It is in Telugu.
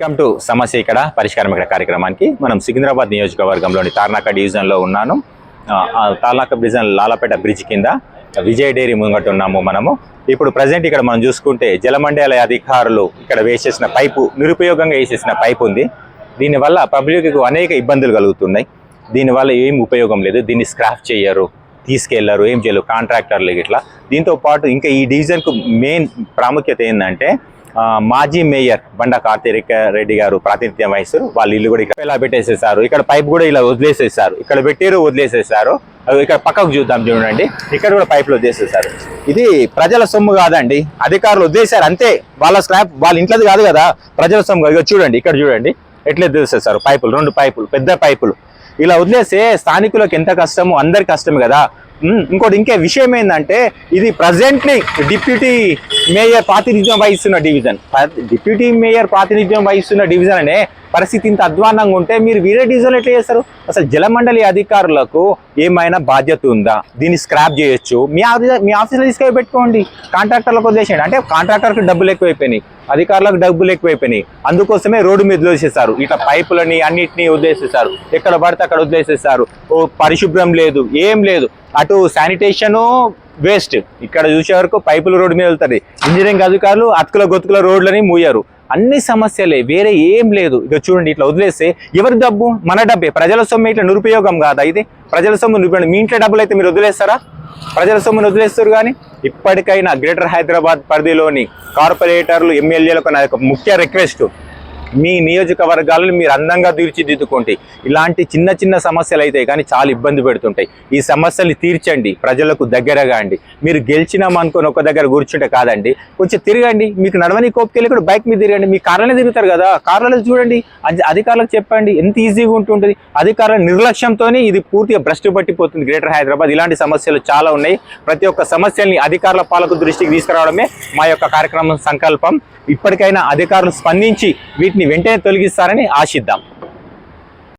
వెల్కమ్ టు సమస్య ఇక్కడ పరిష్కారం ఇక్కడ కార్యక్రమానికి. మనం సికింద్రాబాద్ నియోజకవర్గంలోని తార్నాక డివిజన్లో ఉన్నాను. తార్నాక డివిజన్ లాలపేట బ్రిడ్జ్ కింద విజయ్ డైరీ ముంగట్టు ఉన్నాము మనము. ఇప్పుడు ప్రజెంట్ ఇక్కడ మనం చూసుకుంటే జలమండల అధికారులు ఇక్కడ వేసేసిన పైపు నిరుపయోగంగా వేసేసిన పైపు ఉంది. దీనివల్ల పబ్లిక్కు అనేక ఇబ్బందులు కలుగుతున్నాయి. దీనివల్ల ఏం ఉపయోగం లేదు. దీన్ని స్క్రాప్ చేయరు తీసుకెళ్ళరు ఏం చేయరు కాంట్రాక్టర్లు ఇట్లా. దీంతో పాటు ఇంకా ఈ డివిజన్కు మెయిన్ ప్రాముఖ్యత ఏంటంటే మాజీ మేయర్ బండ కార్తీక రెడ్డి గారు ప్రాతినిధ్యం వహిస్తారు. వాళ్ళ ఇల్లు కూడా ఇక్కడ ఇలా పెట్టేసేసారు? ఇక్కడ పైప్ కూడా ఇలా వదిలేసేసారు. ఇక్కడ పెట్టారు వదిలేసేసారు. ఇక్కడ పక్కకు చూద్దాం చూడండి. ఇక్కడ కూడా పైపులు వదిలేసేసారు. ఇది ప్రజల సొమ్ము కాదండి. అధికారులు వదిలేశారు అంతే. వాళ్ళ స్లాబ్ వాళ్ళ ఇంట్లోది కాదు కదా. ప్రజల సొమ్ము కాదు. చూడండి ఇక్కడ చూడండి. ఎట్లా వదిలేసేసారు? పైపులు రెండు పైపులు పెద్ద పైపులు. ఇలా వదిలేస్తే స్థానికులకు ఎంత కష్టమో అందరి కష్టమే కదా. ఇంకోటి ఇంకే విషయం ఏంటంటే ఇది ప్రజెంట్లీ డిప్యూటీ మేయర్ ప్రాతినిధ్యం వహిస్తున్న డివిజన్ డిప్యూటీ మేయర్ ప్రాతినిధ్యం వహిస్తున్న డివిజన్ అనే పరిస్థితి ఇంత అధ్వానంగా ఉంటే మీరు వేరే డివిజన్ ఎట్లా చేస్తారు? అసలు జలమండలి అధికారులకు ఏమైనా బాధ్యత ఉందా? దీన్ని స్క్రాప్ చేయొచ్చు. మీ ఆఫీస్ మీ ఆఫీస్లో తీసుకెళ్ళి పెట్టుకోండి. కాంట్రాక్టర్లకు వదిలేసేయండి అంటే కాంట్రాక్టర్కి డబ్బులు ఎక్కువైపోయినాయి. అధికారులకు డబ్బులు ఎక్కువైపోయినాయి. అందుకోసమే రోడ్డు మీద వదిలేసేసారు ఇట్లా పైపులని అన్నిటినీ వదిలేసేసారు ఎక్కడ పడితే అక్కడ వదిలేసేసారు ఓ పరిశుభ్రం లేదు. ఏం లేదు. అటు శానిటేషన్ వేస్ట్. ఇక్కడ చూసే వరకు పైపుల రోడ్డు మీద వెళ్తుంది ఇంజనీరింగ్ అధికారులు అతుకుల గొతుకుల రోడ్లని మూయారు. అన్ని సమస్యలే వేరే ఏం లేదు. ఇక చూడండి ఇట్లా వదిలేస్తే ఎవరి డబ్బు? మన డబ్బే. ప్రజల సొమ్ము ఇట్లా నిరుపయోగం కాదా ఇది? ప్రజల సొమ్ము నిరుపయోగం. మీ ఇంట్లో డబ్బులు అయితే మీరు వదిలేస్తారా? ప్రజల సొమ్మును వదిలేస్తారు కానీ ఇప్పటికైనా గ్రేటర్ హైదరాబాద్ పరిధిలోని కార్పొరేటర్లు ఎమ్మెల్యేలకు నా యొక్క ముఖ్య రిక్వెస్ట్. మీ నియోజకవర్గాలను మీరు అందంగా తీర్చిదిద్దుకోండి ఇలాంటి చిన్న చిన్న సమస్యలు అయితే కానీ చాలా ఇబ్బంది పెడుతుంటాయి. ఈ సమస్యలు తీర్చండి ప్రజలకు దగ్గరగా అండి. మీరు గెలిచినాం అనుకొని ఒక దగ్గర కూర్చుంటే కాదండి. కొంచెం తిరగండి మీకు నడవని కోపికెళ్ళి కూడా బైక్ మీద తిరగండి. మీ కార్లనే తిరుగుతారు కదా కార్లలో చూడండి. అధికారులకు చెప్పండి ఎంత ఈజీగా ఉంటుంటుంది. అధికారుల నిర్లక్ష్యంతోనే ఇది పూర్తిగా భ్రష్టు పట్టిపోతుంది గ్రేటర్ హైదరాబాద్. ఇలాంటి సమస్యలు చాలా ఉన్నాయి. ప్రతి ఒక్క సమస్యల్ని అధికారుల పాలకు దృష్టికి తీసుకురావడమే మా యొక్క కార్యక్రమం సంకల్పం. ఇప్పటికైనా అధికారులు స్పందించి వీటిని వెంటనే తొలగిస్తారని ఆశిద్దాం.